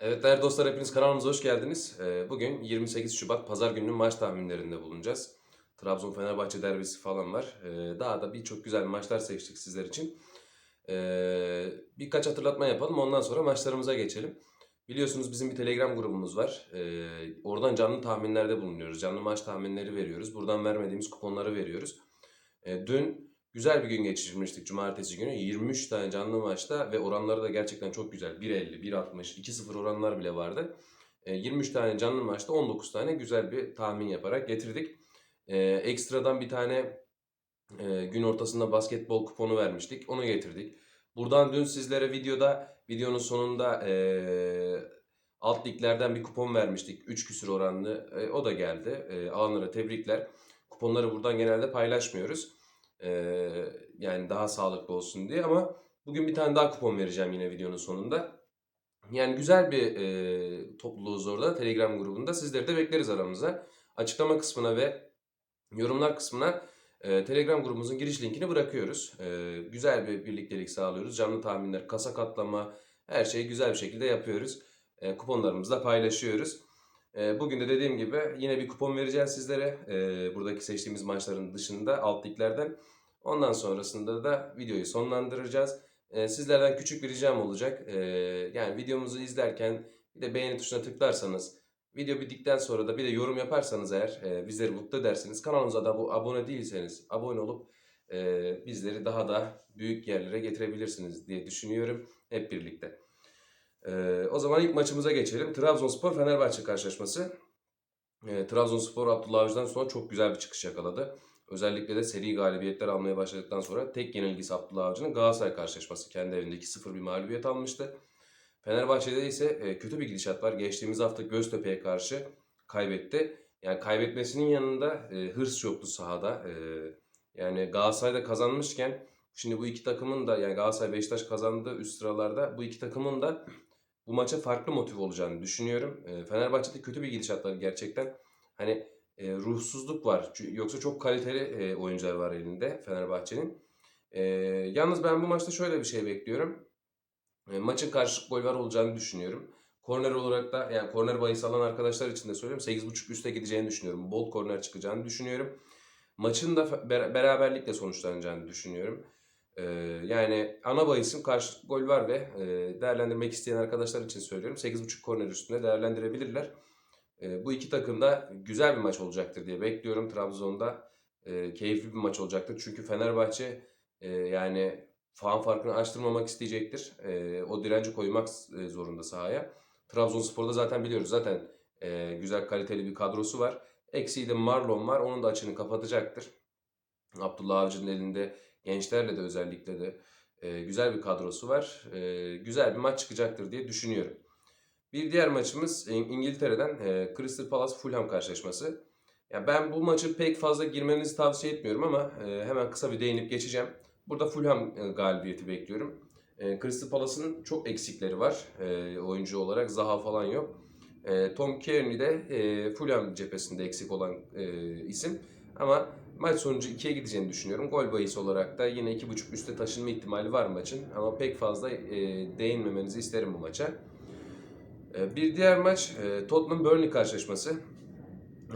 Evet değerli dostlar hepiniz kanalımıza hoş geldiniz. Ee, Bugün 28 Şubat Pazar gününün maç tahminlerinde bulunacağız. Trabzon-Fenerbahçe derbisi falan var. Ee, Daha da birçok güzel maçlar seçtik sizler için. Ee, Birkaç hatırlatma yapalım ondan sonra maçlarımıza geçelim. Biliyorsunuz bizim bir Telegram grubumuz var. Oradan canlı tahminlerde bulunuyoruz. Canlı maç tahminleri veriyoruz. Buradan vermediğimiz kuponları veriyoruz. Dün güzel bir gün geçirmiştik cumartesi günü. 23 tane canlı maçta ve oranları da gerçekten çok güzel. 1.50, 1.60, 2.0 oranlar bile vardı. E, 23 tane canlı maçta 19 tane güzel bir tahmin yaparak getirdik. E, ekstradan bir tane e, gün ortasında basketbol kuponu vermiştik. Onu getirdik. Buradan dün sizlere videoda, videonun sonunda e, alt liglerden bir kupon vermiştik. 3 küsür oranlı. E, o da geldi. Alanlara tebrikler. Kuponları buradan genelde paylaşmıyoruz. Ee, yani daha sağlıklı olsun diye ama bugün bir tane daha kupon vereceğim yine videonun sonunda. Yani güzel bir e, topluluğuz orada Telegram grubunda. Sizleri de bekleriz aramıza. Açıklama kısmına ve yorumlar kısmına e, Telegram grubumuzun giriş linkini bırakıyoruz. E, güzel bir birliktelik sağlıyoruz. Canlı tahminler, kasa katlama her şeyi güzel bir şekilde yapıyoruz. E, kuponlarımızı da paylaşıyoruz. E, bugün de dediğim gibi yine bir kupon vereceğiz sizlere. E, buradaki seçtiğimiz maçların dışında alt liglerden. Ondan sonrasında da videoyu sonlandıracağız. E, sizlerden küçük bir ricam olacak. E, yani videomuzu izlerken bir de beğeni tuşuna tıklarsanız, video bittikten sonra da bir de yorum yaparsanız eğer e, bizleri mutlu edersiniz. Kanalımıza da bu abone değilseniz abone olup e, bizleri daha da büyük yerlere getirebilirsiniz diye düşünüyorum hep birlikte. E, o zaman ilk maçımıza geçelim. Trabzonspor-Fenerbahçe karşılaşması. E, Trabzonspor Abdullah Avcı'dan sonra çok güzel bir çıkış yakaladı. Özellikle de seri galibiyetler almaya başladıktan sonra tek yenilgisi Abdullah Avcı'nın Galatasaray karşılaşması. Kendi evinde 2-0 bir mağlubiyet almıştı. Fenerbahçe'de ise e, kötü bir gidişat var. Geçtiğimiz hafta Göztepe'ye karşı kaybetti. Yani kaybetmesinin yanında e, hırs yoktu sahada. E, yani Galatasaray'da kazanmışken şimdi bu iki takımın da yani Galatasaray Beşiktaş kazandığı üst sıralarda bu iki takımın da bu maça farklı motive olacağını düşünüyorum. E, Fenerbahçe'de kötü bir gidişat var gerçekten. Hani e, ruhsuzluk var. Çünkü- Yoksa çok kaliteli e, oyuncular var elinde Fenerbahçe'nin. E, yalnız ben bu maçta şöyle bir şey bekliyorum. E, maçın karşılık gol var olacağını düşünüyorum. Korner olarak da yani korner bahis alan arkadaşlar için de söylüyorum 8.5 üste gideceğini düşünüyorum. Bol korner çıkacağını düşünüyorum. Maçın da beraberlikle sonuçlanacağını düşünüyorum. E, yani ana bahisim karşılık gol var ve e, değerlendirmek isteyen arkadaşlar için söylüyorum. 8.5 korner üstünde değerlendirebilirler. Bu iki takım da güzel bir maç olacaktır diye bekliyorum. Trabzon'da e, keyifli bir maç olacaktır. Çünkü Fenerbahçe e, yani puan farkını açtırmamak isteyecektir. E, o direnci koymak zorunda sahaya. Trabzonspor'da zaten biliyoruz zaten e, güzel kaliteli bir kadrosu var. Eksiği de Marlon var. Onun da açığını kapatacaktır. Abdullah Avcı'nın elinde gençlerle de özellikle de e, güzel bir kadrosu var. E, güzel bir maç çıkacaktır diye düşünüyorum. Bir diğer maçımız İng- İngiltere'den e, Crystal Palace Fulham karşılaşması. Ya ben bu maçı pek fazla girmenizi tavsiye etmiyorum ama e, hemen kısa bir değinip geçeceğim. Burada Fulham e, galibiyeti bekliyorum. E, Crystal Palace'ın çok eksikleri var e, oyuncu olarak. Zaha falan yok. E, Tom Kearney de e, Fulham cephesinde eksik olan e, isim. Ama maç sonucu 2'ye gideceğini düşünüyorum. Gol bahisi olarak da yine 2.5 üste taşınma ihtimali var maçın. Ama pek fazla e, değinmemenizi isterim bu maça. Ee, Bir diğer maç e, Tottenham Burnley karşılaşması.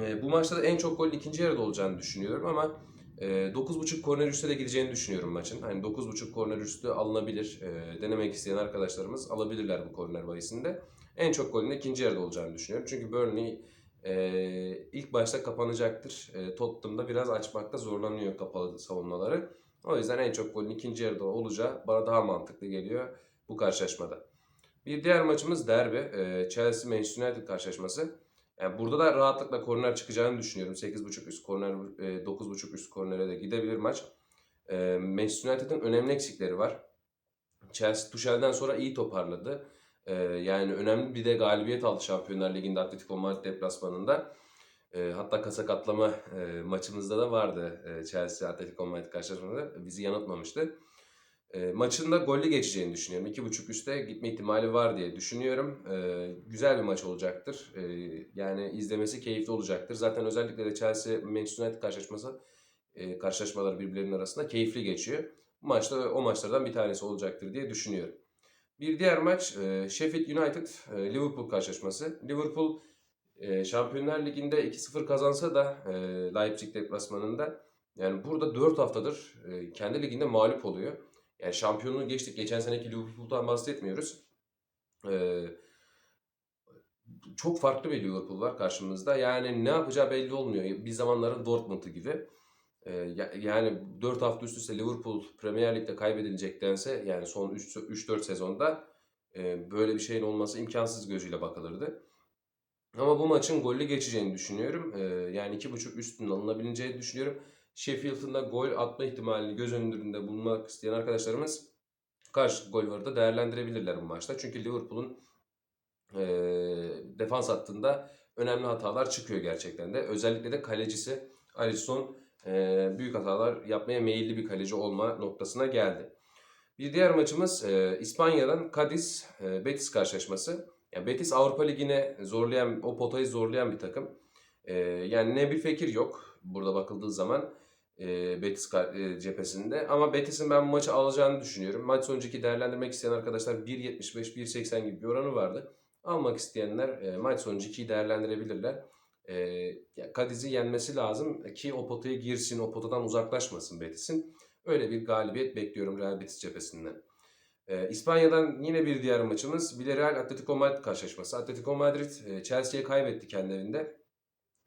E, Bu maçta da en çok golün ikinci yarıda olacağını düşünüyorum ama e, 9.5 korner üstü de gideceğini düşünüyorum maçın. Hani 9.5 korner üstü alınabilir. E, Denemek isteyen arkadaşlarımız alabilirler bu korner bahisinde. En çok golün ikinci yarıda olacağını düşünüyorum. Çünkü Burnley e, ilk başta kapanacaktır. E, Tottenham'da biraz açmakta zorlanıyor kapalı savunmaları. O yüzden en çok golün ikinci yarıda olacağı bana daha mantıklı geliyor bu karşılaşmada. Bir diğer maçımız derbi. Ee, Chelsea Manchester United karşılaşması. Yani burada da rahatlıkla korner çıkacağını düşünüyorum. 8.5 üst korner, e, 9.5 üst kornere de gidebilir maç. Ee, Manchester United'ın önemli eksikleri var. Chelsea Tuchel'den sonra iyi toparladı. Ee, yani önemli bir de galibiyet aldı Şampiyonlar Ligi'nde Atletico Madrid deplasmanında. Ee, hatta kasa katlama e, maçımızda da vardı e, Chelsea Atletico Madrid karşılaşmasında. Bizi yanıltmamıştı. E, maçın da geçeceğini düşünüyorum. 2.5 üste gitme ihtimali var diye düşünüyorum. E, güzel bir maç olacaktır. E, yani izlemesi keyifli olacaktır. Zaten özellikle de Chelsea Manchester United karşılaşması e, karşılaşmaları birbirlerinin arasında keyifli geçiyor. Bu maçta o maçlardan bir tanesi olacaktır diye düşünüyorum. Bir diğer maç e, Sheffield United e, Liverpool karşılaşması. Liverpool e, Şampiyonlar Ligi'nde 2-0 kazansa da e, Leipzig deplasmanında yani burada 4 haftadır e, kendi liginde mağlup oluyor. Yani şampiyonluğu geçtik. Geçen seneki Liverpool'dan bahsetmiyoruz. E, çok farklı bir Liverpool var karşımızda. Yani ne yapacağı belli olmuyor. Bir zamanların Dortmund'u gibi. E, ya- yani 4 hafta üst üste Liverpool Premier Lig'de kaybedilecektense yani son 3-4 sezonda e, böyle bir şeyin olması imkansız gözüyle bakılırdı. Ama bu maçın gollü geçeceğini düşünüyorum. Ee, yani 2.5 üstünün alınabileceğini düşünüyorum. Sheffield'ın da gol atma ihtimalini göz önünde bulmak isteyen arkadaşlarımız karşı gol var da değerlendirebilirler bu maçta. Çünkü Liverpool'un e, defans hattında önemli hatalar çıkıyor gerçekten de. Özellikle de kalecisi Alisson e, büyük hatalar yapmaya meyilli bir kaleci olma noktasına geldi. Bir diğer maçımız e, İspanya'dan Cadiz e, Betis karşılaşması. Ya Betis Avrupa Ligi'ne zorlayan, o potayı zorlayan bir takım. E, yani ne bir fikir yok burada bakıldığı zaman e, Betis e, cephesinde. Ama Betis'in ben maçı alacağını düşünüyorum. Maç sonucundaki değerlendirmek isteyen arkadaşlar 1.75-1.80 gibi bir oranı vardı. Almak isteyenler e, maç sonucu 2'yi değerlendirebilirler. E, ya Cadiz'i yenmesi lazım ki o potaya girsin, o potadan uzaklaşmasın Betis'in. Öyle bir galibiyet bekliyorum Real Betis cephesinden. Ee, İspanya'dan yine bir diğer maçımız Villarreal Atletico Madrid karşılaşması. Atletico Madrid e, Chelsea'ye kaybetti kendi evinde.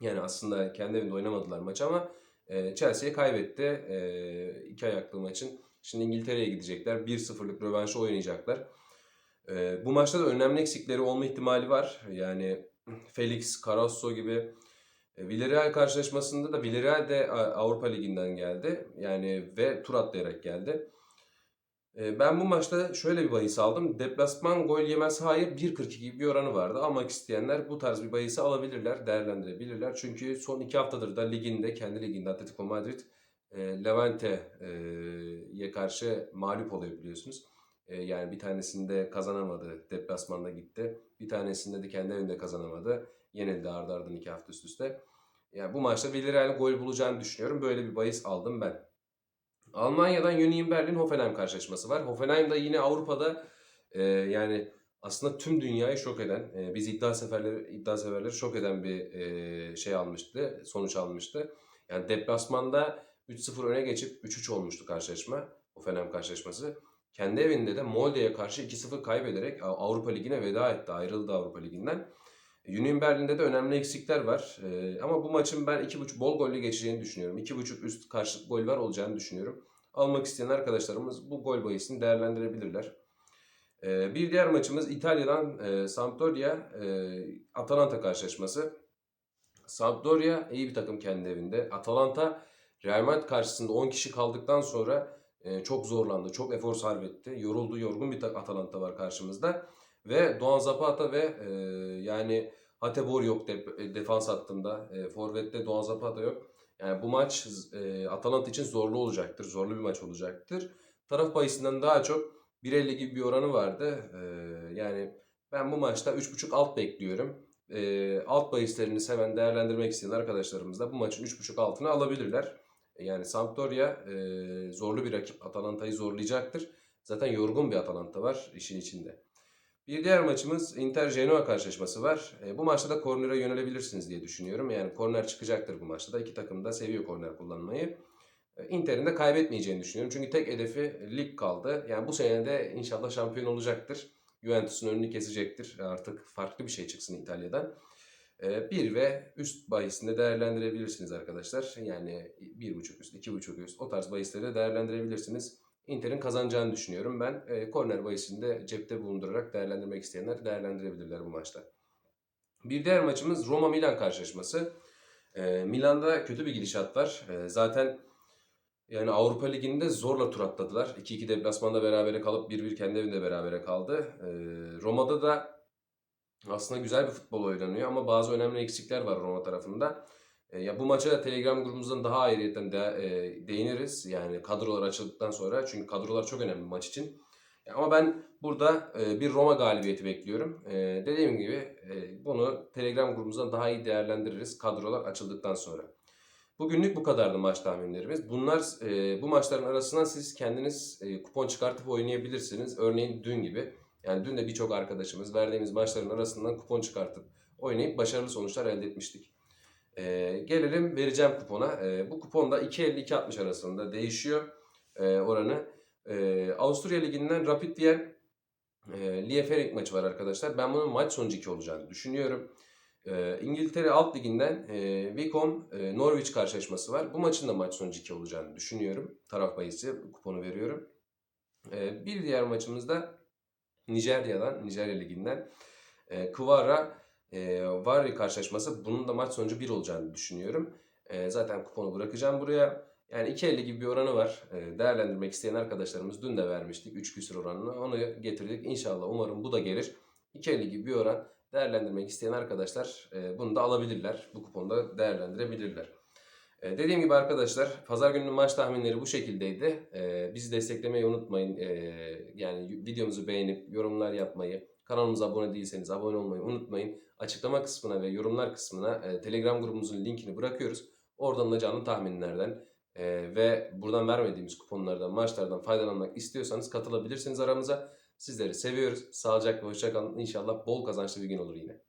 Yani aslında kendi evinde oynamadılar maçı ama e, kaybetti e, iki ayaklı maçın. Şimdi İngiltere'ye gidecekler. 1-0'lık rövanşı oynayacaklar. E, bu maçta da önemli eksikleri olma ihtimali var. Yani Felix, Carrasco gibi Villarreal karşılaşmasında da Villarreal de Avrupa Ligi'nden geldi. Yani ve tur atlayarak geldi. E, Ben bu maçta şöyle bir bahis aldım. Deplasman gol yemez hayır 1.42 gibi bir oranı vardı. Almak isteyenler bu tarz bir bahisi alabilirler, değerlendirebilirler. Çünkü son iki haftadır da liginde, kendi liginde Atletico Madrid e, Levante'ye karşı mağlup oluyor biliyorsunuz. E, Yani bir tanesinde kazanamadı, deplasmanda gitti. Bir tanesinde de kendi evinde kazanamadı. Yenildi ardı ardına iki hafta üst üste. Yani bu maçta Villarreal'in gol bulacağını düşünüyorum. Böyle bir bahis aldım ben. Almanya'dan Union Berlin Hoffenheim karşılaşması var. Hoffenheim da yine Avrupa'da e, yani aslında tüm dünyayı şok eden, e, biz iddia seferleri iddia severleri şok eden bir e, şey almıştı, sonuç almıştı. Yani deplasmanda 3-0 öne geçip 3-3 olmuştu karşılaşma, Hoffenheim karşılaşması. Kendi evinde de Molde'ye karşı 2-0 kaybederek Av- Avrupa Ligi'ne veda etti, ayrıldı Avrupa Ligi'nden. Union Berlin'de de önemli eksikler var. Ee, ama bu maçın ben 2.5 bol gollü geçeceğini düşünüyorum. 2.5 üst karşılık gol var olacağını düşünüyorum. Almak isteyen arkadaşlarımız bu gol bahisini değerlendirebilirler. Ee, bir diğer maçımız İtalya'dan e, Sampdoria e, Atalanta karşılaşması. Sampdoria iyi bir takım kendi evinde. Atalanta Real Madrid karşısında 10 kişi kaldıktan sonra e, çok zorlandı. Çok efor sarf etti. Yoruldu, yorgun bir Atalanta var karşımızda. Ve Doğan Zapata ve e, yani Hatebor yok dep- e, defans hattında. E, Forvet'te Doğan Zapata yok. Yani bu maç e, Atalanta için zorlu olacaktır. Zorlu bir maç olacaktır. Taraf bahisinden daha çok 1.50 gibi bir oranı vardı. E, yani ben bu maçta 3.5 alt bekliyorum. E, alt bahislerini seven değerlendirmek isteyen arkadaşlarımız da bu maçın 3.5 altını alabilirler. E, Yani Sampdoria e, zorlu bir rakip. Atalanta'yı zorlayacaktır. Zaten yorgun bir Atalanta var işin içinde. Bir diğer maçımız Inter Genoa karşılaşması var. E, bu maçta da kornere yönelebilirsiniz diye düşünüyorum. Yani korner çıkacaktır bu maçta da. İki takım da seviyor korner kullanmayı. E, Inter'in de kaybetmeyeceğini düşünüyorum. Çünkü tek hedefi lig kaldı. Yani bu sene de inşallah şampiyon olacaktır. Juventus'un önünü kesecektir. Artık farklı bir şey çıksın İtalya'dan. E, Bir ve üst bahisinde değerlendirebilirsiniz arkadaşlar. Yani bir buçuk üst, iki buçuk üst o tarz bahisleri de değerlendirebilirsiniz. Inter'in kazanacağını düşünüyorum. Ben e, korner bahisini cepte bulundurarak değerlendirmek isteyenler değerlendirebilirler bu maçta. Bir diğer maçımız Roma-Milan karşılaşması. E, Milan'da kötü bir gidişat var. E, zaten yani Avrupa Ligi'nde zorla tur atladılar. 2-2 deplasmanda berabere kalıp 1-1 kendi evinde berabere kaldı. E, Roma'da da aslında güzel bir futbol oynanıyor ama bazı önemli eksikler var Roma tarafında. E, ya bu maça Telegram grubumuzdan daha ayrıyeten de, e, değiniriz. Yani kadrolar açıldıktan sonra. Çünkü kadrolar çok önemli maç için. Ama ben burada e, bir Roma galibiyeti bekliyorum. E, dediğim gibi e, bunu Telegram grubumuzdan daha iyi değerlendiririz kadrolar açıldıktan sonra. Bugünlük bu kadardı maç tahminlerimiz. Bunlar e, bu maçların arasından siz kendiniz e, kupon çıkartıp oynayabilirsiniz. Örneğin dün gibi Yani dün de birçok arkadaşımız verdiğimiz maçların arasından kupon çıkartıp oynayıp başarılı sonuçlar elde etmiştik. Ee, gelelim vereceğim kupona. Ee, bu kupon da 2.50-2.60 arasında değişiyor e, oranı. Ee, Avusturya Ligi'nden Rapid Wien e, Liefering maçı var arkadaşlar. Ben bunun maç sonucu 2 olacağını düşünüyorum. Ee, İngiltere Alt Ligi'nden e, Wycombe e, Norwich karşılaşması var. Bu maçın da maç sonucu 2 olacağını düşünüyorum. Taraf bahisi kuponu veriyorum. Ee, bir diğer maçımızda Nijerya'dan, Nijerya Ligi'nden e, Kvara e, Varri karşılaşması. Bunun da maç sonucu 1 olacağını düşünüyorum. E, zaten kuponu bırakacağım buraya. Yani 2.50 gibi bir oranı var. E, değerlendirmek isteyen arkadaşlarımız dün de vermiştik 3 küsür oranını. Onu getirdik. İnşallah umarım bu da gelir. 2.50 gibi bir oran değerlendirmek isteyen arkadaşlar e, bunu da alabilirler. Bu kuponu da değerlendirebilirler. E, dediğim gibi arkadaşlar pazar gününün maç tahminleri bu şekildeydi. E, bizi desteklemeyi unutmayın. E, yani videomuzu beğenip yorumlar yapmayı, kanalımıza abone değilseniz abone olmayı unutmayın. Açıklama kısmına ve yorumlar kısmına e, Telegram grubumuzun linkini bırakıyoruz. Oradan da canlı tahminlerden e, ve buradan vermediğimiz kuponlardan, maçlardan faydalanmak istiyorsanız katılabilirsiniz aramıza. Sizleri seviyoruz. Sağlıcakla hoşçakalın. İnşallah bol kazançlı bir gün olur yine.